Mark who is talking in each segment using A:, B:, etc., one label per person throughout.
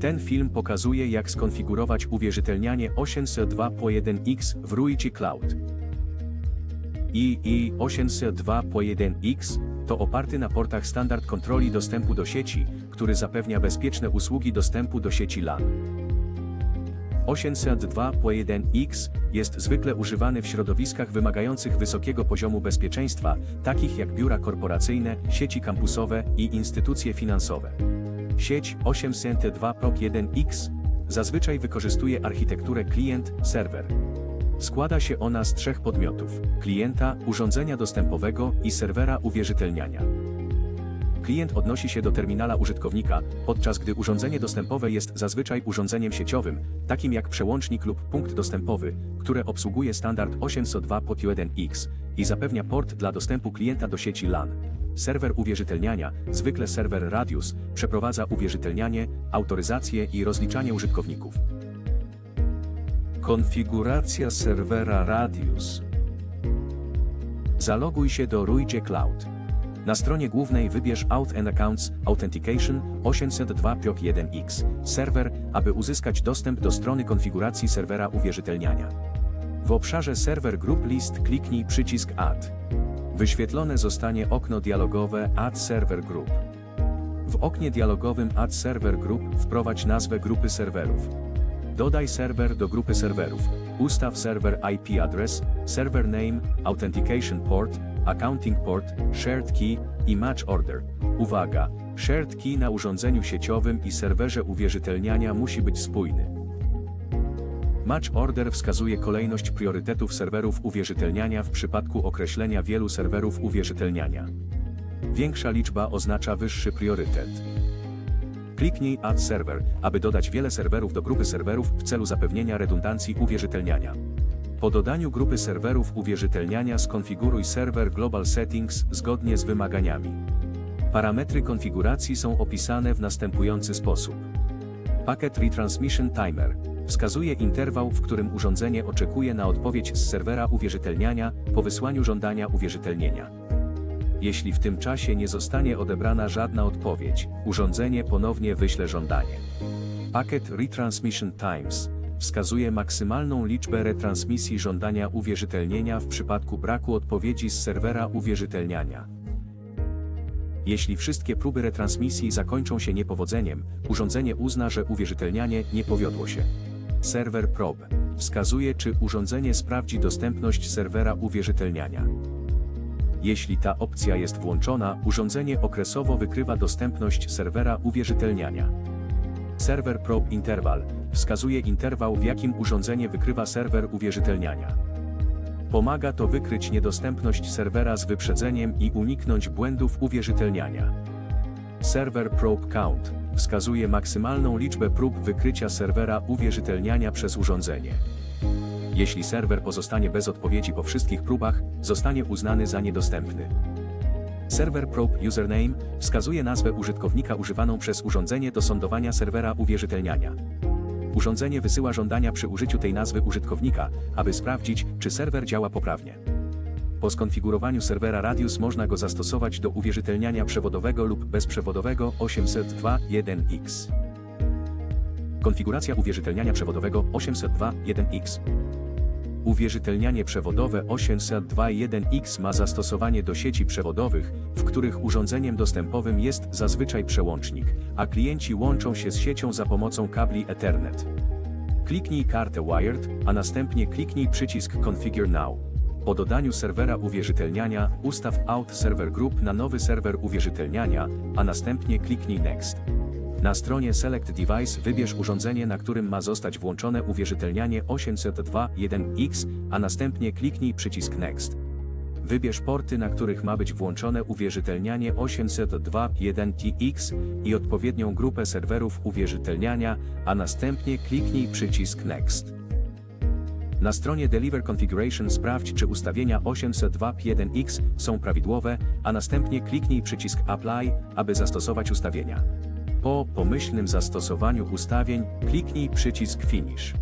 A: Ten film pokazuje jak skonfigurować uwierzytelnianie 802.1x w Ruichi Cloud. II 802.1x to oparty na portach standard kontroli dostępu do sieci, który zapewnia bezpieczne usługi dostępu do sieci LAN. 802.1x jest zwykle używany w środowiskach wymagających wysokiego poziomu bezpieczeństwa, takich jak biura korporacyjne, sieci kampusowe i instytucje finansowe. Sieć 802.1x zazwyczaj wykorzystuje architekturę klient-serwer. Składa się ona z trzech podmiotów: klienta, urządzenia dostępowego i serwera uwierzytelniania. Klient odnosi się do terminala użytkownika, podczas gdy urządzenie dostępowe jest zazwyczaj urządzeniem sieciowym, takim jak przełącznik lub punkt dostępowy, które obsługuje standard 802.1x i zapewnia port dla dostępu klienta do sieci LAN. Serwer uwierzytelniania, zwykle serwer Radius, przeprowadza uwierzytelnianie, autoryzację i rozliczanie użytkowników. Konfiguracja serwera Radius. Zaloguj się do Ruijie Cloud. Na stronie głównej wybierz Out and Accounts Authentication 802.1x serwer, aby uzyskać dostęp do strony konfiguracji serwera uwierzytelniania. W obszarze Server Group List kliknij przycisk Add. Wyświetlone zostanie okno dialogowe Add Server Group. W oknie dialogowym Add Server Group wprowadź nazwę grupy serwerów. Dodaj serwer do grupy serwerów. Ustaw serwer IP address, server name, authentication port, accounting port, shared key i match order. Uwaga! Shared key na urządzeniu sieciowym i serwerze uwierzytelniania musi być spójny. Match order wskazuje kolejność priorytetów serwerów uwierzytelniania w przypadku określenia wielu serwerów uwierzytelniania. Większa liczba oznacza wyższy priorytet. Kliknij Add Server, aby dodać wiele serwerów do grupy serwerów w celu zapewnienia redundancji uwierzytelniania. Po dodaniu grupy serwerów uwierzytelniania skonfiguruj serwer Global Settings zgodnie z wymaganiami. Parametry konfiguracji są opisane w następujący sposób. Packet Retransmission Timer wskazuje interwał, w którym urządzenie oczekuje na odpowiedź z serwera uwierzytelniania po wysłaniu żądania uwierzytelnienia. Jeśli w tym czasie nie zostanie odebrana żadna odpowiedź, urządzenie ponownie wyśle żądanie. Packet Retransmission Times wskazuje maksymalną liczbę retransmisji żądania uwierzytelnienia w przypadku braku odpowiedzi z serwera uwierzytelniania. Jeśli wszystkie próby retransmisji zakończą się niepowodzeniem, urządzenie uzna, że uwierzytelnianie nie powiodło się. Serwer probe wskazuje, czy urządzenie sprawdzi dostępność serwera uwierzytelniania. Jeśli ta opcja jest włączona, urządzenie okresowo wykrywa dostępność serwera uwierzytelniania. Server Probe Interval wskazuje interwał, w jakim urządzenie wykrywa serwer uwierzytelniania. Pomaga to wykryć niedostępność serwera z wyprzedzeniem i uniknąć błędów uwierzytelniania. Server Probe Count wskazuje maksymalną liczbę prób wykrycia serwera uwierzytelniania przez urządzenie. Jeśli serwer pozostanie bez odpowiedzi po wszystkich próbach, zostanie uznany za niedostępny. Server Probe Username wskazuje nazwę użytkownika używaną przez urządzenie do sądowania serwera uwierzytelniania. Urządzenie wysyła żądania przy użyciu tej nazwy użytkownika, aby sprawdzić, czy serwer działa poprawnie. Po skonfigurowaniu serwera Radius można go zastosować do uwierzytelniania przewodowego lub bezprzewodowego 802.1x. Konfiguracja uwierzytelniania przewodowego 802.1x. Uwierzytelnianie przewodowe 802.1x ma zastosowanie do sieci przewodowych, w których urządzeniem dostępowym jest zazwyczaj przełącznik, a klienci łączą się z siecią za pomocą kabli Ethernet. Kliknij kartę Wired, a następnie kliknij przycisk Configure Now. Po dodaniu serwera uwierzytelniania, ustaw Out Server Group na nowy serwer uwierzytelniania, a następnie kliknij Next. Na stronie Select Device wybierz urządzenie, na którym ma zostać włączone uwierzytelnianie 802.1x, a następnie kliknij przycisk Next. Wybierz porty, na których ma być włączone uwierzytelnianie 802.1tx i odpowiednią grupę serwerów uwierzytelniania, a następnie kliknij przycisk Next. Na stronie Deliver Configuration sprawdź, czy ustawienia 802.1x są prawidłowe, a następnie kliknij przycisk Apply, aby zastosować ustawienia. Po pomyślnym zastosowaniu ustawień, kliknij przycisk Finish.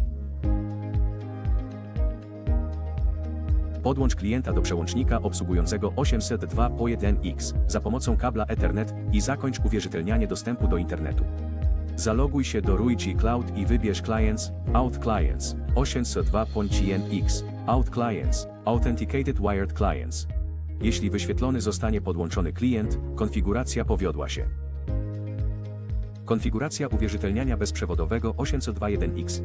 A: Podłącz klienta do przełącznika obsługującego 802.1x za pomocą kabla Ethernet i zakończ uwierzytelnianie dostępu do internetu. Zaloguj się do Ruigi Cloud i wybierz Clients, Out Clients, 802.1x, Out Clients, Authenticated Wired Clients. Jeśli wyświetlony zostanie podłączony klient, konfiguracja powiodła się. Konfiguracja uwierzytelniania bezprzewodowego 802.1x.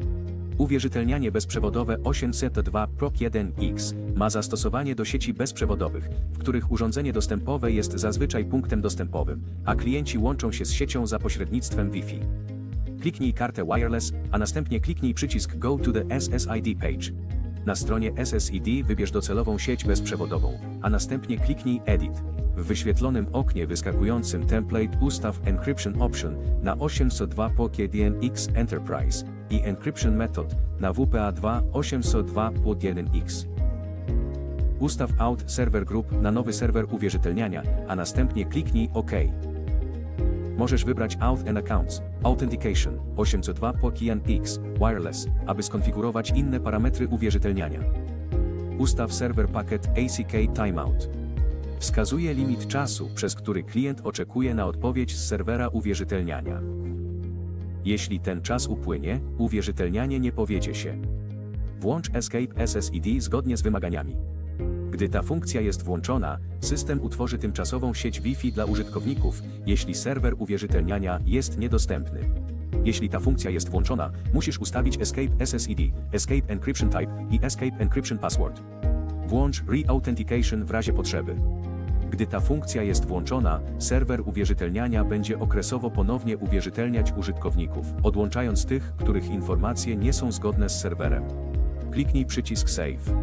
A: Uwierzytelnianie bezprzewodowe 802.1x ma zastosowanie do sieci bezprzewodowych, w których urządzenie dostępowe jest zazwyczaj punktem dostępowym, a klienci łączą się z siecią za pośrednictwem Wi-Fi. Kliknij kartę wireless, a następnie kliknij przycisk Go to the SSID page. Na stronie SSID wybierz docelową sieć bezprzewodową, a następnie kliknij Edit. W wyświetlonym oknie wyskakującym template ustaw Encryption Option na 802.1x Enterprise i Encryption Method na WPA2 802.1x. Ustaw Out Server Group na nowy serwer uwierzytelniania, a następnie kliknij OK. Możesz wybrać Out and Accounts, Authentication, 802.1x, Wireless, aby skonfigurować inne parametry uwierzytelniania. Ustaw serwer pakiet ACK Timeout. Wskazuje limit czasu, przez który klient oczekuje na odpowiedź z serwera uwierzytelniania. Jeśli ten czas upłynie, uwierzytelnianie nie powiedzie się. Włącz Escape SSID zgodnie z wymaganiami. Gdy ta funkcja jest włączona, system utworzy tymczasową sieć Wi-Fi dla użytkowników, jeśli serwer uwierzytelniania jest niedostępny. Jeśli ta funkcja jest włączona, musisz ustawić Escape SSID, Escape Encryption Type i Escape Encryption Password. Włącz Re-Authentication w razie potrzeby. Gdy ta funkcja jest włączona, serwer uwierzytelniania będzie okresowo ponownie uwierzytelniać użytkowników, odłączając tych, których informacje nie są zgodne z serwerem. Kliknij przycisk Save.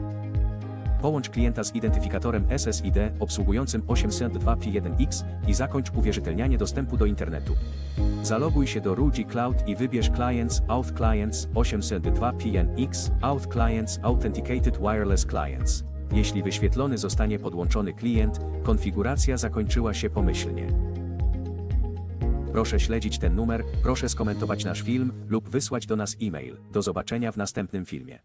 A: Połącz klienta z identyfikatorem SSID obsługującym 802.1x i zakończ uwierzytelnianie dostępu do internetu. Zaloguj się do Rugi Cloud i wybierz Clients Auth Clients 802.1x Auth Clients Authenticated Wireless Clients. Jeśli wyświetlony zostanie podłączony klient, konfiguracja zakończyła się pomyślnie. Proszę śledzić ten numer, proszę skomentować nasz film lub wysłać do nas e-mail. Do zobaczenia w następnym filmie.